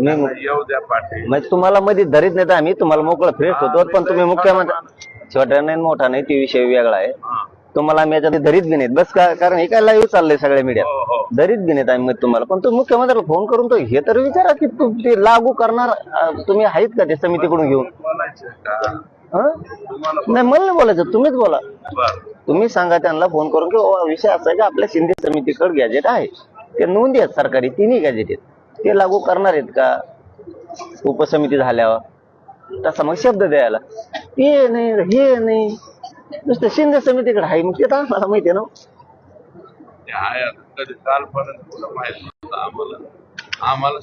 तुम्ही मु- येऊ द्या पाटील म्हणजे तुम्हाला मध्ये धरीत नाही तर आम्ही तुम्हाला मोकळं फ्रेश होतो पण तुम्ही मुख्यमंत्री छोट्या नाही मोठा नाही ते विषय वेगळा आहे. तुम्हाला आम्ही याच्यात धरीत बी नाहीत. बस का कारण हे काय लाईव्ह चाललंय सगळ्या मीडियात हो हो. धरीत बी नाहीत आम्ही तुम्हाला. पण तुम्ही मुख्यमंत्र्याला फोन करून तो हे तर विचारा की तू ते लागू करणार अं, तुम्ही आहेत का ते समितीकडून घेऊन? बोलायचं का? हं? तुम्हाला नाही मला नाही बोलायचं. तुम्हीच बोला. बर. तुम्ही सांगा त्यांना फोन करून की "ओ, विषय असा आहे की आपल्या शिंदे समितीकडे गॅजेट आहे. ते नोंदी आहेत सरकारी तिन्ही गॅजेट आहेत. ते लागू करणार आहेत का? उपसमिती झाल्यावर. तसा मग शब्द द्यायला. ते नाही हे नाही. नुसतं शिंदे समितीकडे आहे मग ते तर आम्हाला माहिती आहे ना. आम्हाला.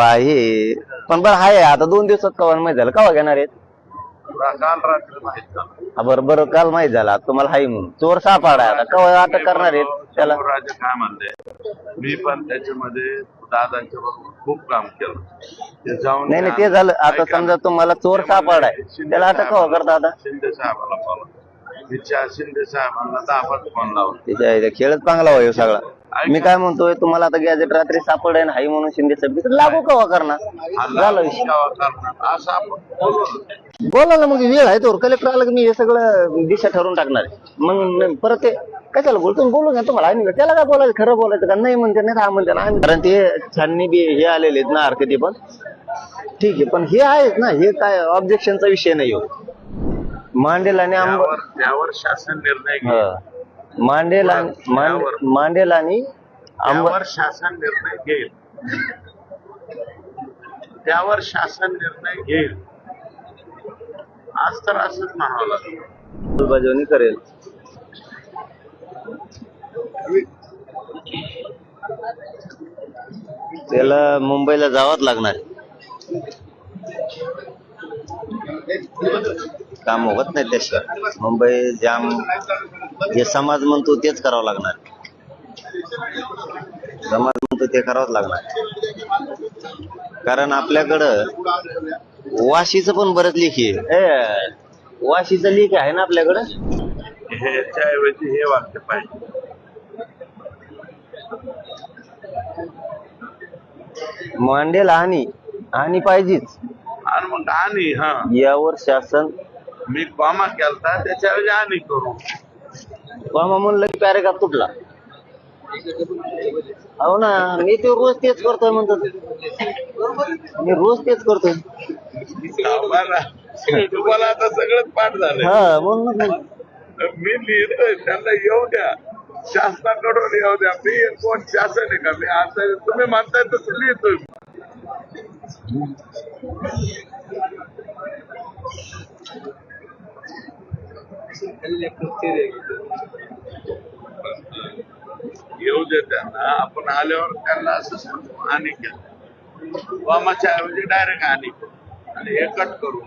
आहे. पण बरं आहे. आता दोन दिवसात कवा माहीत झालं. कवा घेणार आहेत? काल रात्री माहीत झालं. बरं बरं काल माहीत झाला. तुम्हाला हाय म्हणून. चोर सापाडा आहे. आता कवा अटक करणार आहेत? त्याला राजे काय म्हणले मी पण त्याच्यामध्ये दादांच्या बरोबर खूप काम केलं. ते जाऊन नाही नाही ते झालं. आता. समजा तुम्हाला चोर सापडा आहे. शिंदे त्याला अटक कवा करता आता शिंदे साहेबाला बोला विचार शिंदे साहेबांना दाबात फोन लावला त्याच्या इथे खेळच चांगला होईल सगळा. मी काय म्हणतोय तुम्हाला आता गॅजेट रात्री सापडे हाय म्हणून शिंदे समिती तर लागू कवा करणार? झालं विषय. असं आपण बोलू. ना. बोला ना मग वेळ आहे तो. कलेक्टर आला की मी हे सगळं दिशा ठरवून टाकणार आहे. मग न- परत ते कशाला बोलतो? बोलू घ्या तुम्हाला. आहे ना त्याला काय बोलायचं? खरं बोलायचं का? नाही म्हणते नाही हा म्हणते ना. कारण ते छाननी बी हे आलेले आहेत ना आरती पण. ठीक आहे पण हे आहेच ना हे काय ऑब्जेक्शनचा विषय नाही हो. मांडेल आणि आंब त्यावर त्यावर शासन निर्णय घेईल हा. मांडेल आणि मांड- मांडेल आणि आंब त्यावर शासन निर्णय घेईल. त्यावर शासन निर्णय घेईल. आज तर असंच म्हणावं लागेल. अंमलबजावणी करेल. त्याला मुंबईला जावंच लागणार. काम होत नाही त्याशिवाय मुंबई जाम जे समाज म्हणतो तेच करावं लागणार. समाज म्हणतो ते करावंच लागणार. कारण आपल्याकडं वाशीचं पण बरंच लेखी आहे. ए, वाशीचं लेख आहे ना आपल्याकडं? ह्याच्याऐवजी हे वाक्य पाहिजे. मांडेल आणि आणि पाहिजेच. आणि मग आणि हा. यावर शासन मी कॉमा केलता त्याच्याऐवजी आणि करू. कॉमा म्हणलं की पॅरेग्राफ तुटला. हो ना मी ते रोज तेच करतोय म्हणतो मी रोज तेच करतोय. तुम्हाला आता सगळंच पाठ झालंय. हा म्हणून मी लिहितोय त्यांना येऊ द्या. शासनाकडून येऊ द्या. मी कोण शासन आहे का? मी आता तुम्ही म्हणताय तसं लिहितोय येऊ दे त्यांना. आपण आल्यावर त्यांना असं सांगू. आणि केलं वामाच्या ऐवजी डायरेक्ट आणि करू. आणि हे कट करू.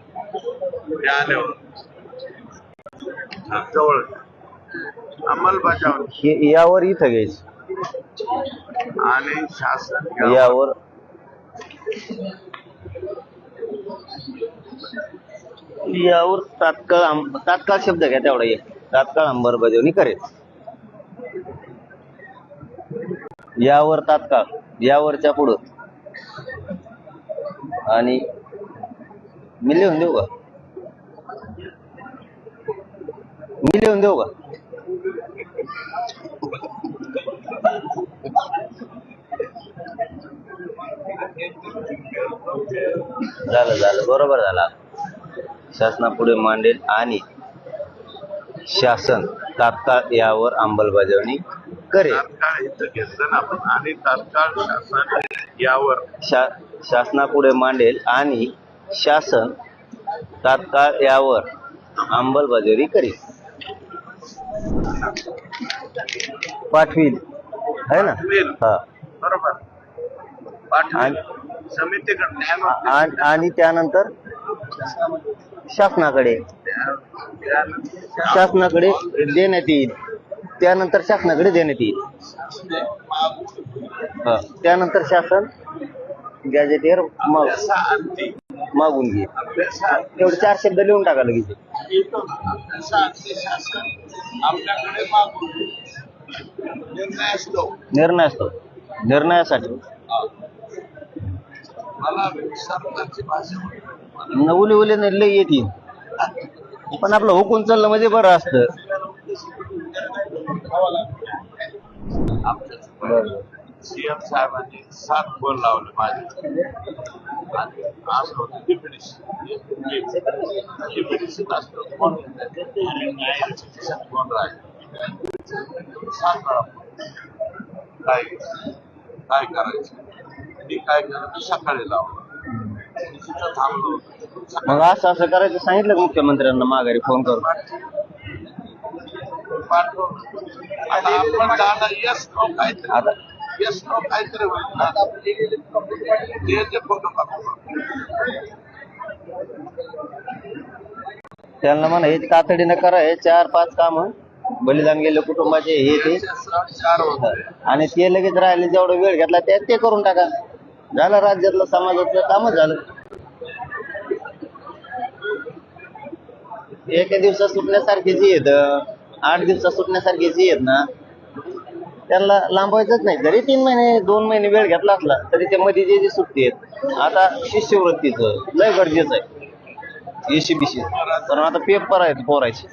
हे आल्यावर. जवळ अंमलबजावणी. हे- यावर इथं घ्यायचं. आणि शासन यावर. यावर तात्काळ तात्काळ शब्द घ्या तेवढा एक. तात्काळ अंमलबजावणी करेल. यावर तात्काळ यावरच्या पुढं. आणि मी लिहून देऊ का? मी लिहून देऊ का? झालं झालं. बरोबर झालं. शासनापुढे मांडेल आणि शासन तात्काळ यावर अंमलबजावणी करेल. आणि तात्काळ शासन यावर. शा शासनापुढे मांडेल आणि शासन तात्काळ यावर अंमलबजावणी करेल. पाठवील. है ना. हा. बरोबर. आणि त्यानंतर? शासनाकडे. शासनाकडे देण्यात येईल. त्यानंतर शासनाकडे देण्यात येईल. हा. त्यानंतर शासन गॅजेटियर माग मागून घे एवढे तेवढे चार शब्द लिहून टाका लगेच. निर्णय असतो. निर्णयासाठी. मला उले लय येते. पण आपलं हुकून चाललं म्हणजे बरं असतं. सीएम साहेबांनी सात फोन लावले माझे. आणि आज होते डिप्युटी डिप्युटी असतो. कोण कोण राहील सांग मला काय काय करायचं? मी काय केलं मी सकाळी लावलं. मी तिथं थांबलो. मग असं असं करायचं सांगितलं का मुख्यमंत्र्यांना माघारी फोन करून? पाठवलं. आता आपण जाणं यस नो काहीतरी आता यस नो काहीतरी होईल ना. ते जे फोटो काढतो त्यांना म्हणा हे तातडीनं करा हे चार पाच काम बलिदान गेले कुटुंबाचे हे ते. चार होते आणि ते लगेच राहिले जेवढा वेळ घेतला ते ते करून टाका. झालं राज्यातलं समाजातलं कामच झालं. एका दिवसात सुटण्यासारखे येत आठ दिवसात सुटण्यासारखे येत ना. त्यांना लांबवायचंच नाही. जरी तीन महिने दोन महिने वेळ घेतला असला तरी ते मध्ये जे जे सुट्टी आहेत आता शिष्यवृत्तीचं लय गरजेचं आहे. एसीबीसी कारण आता पेपर आहेत पोरायचे.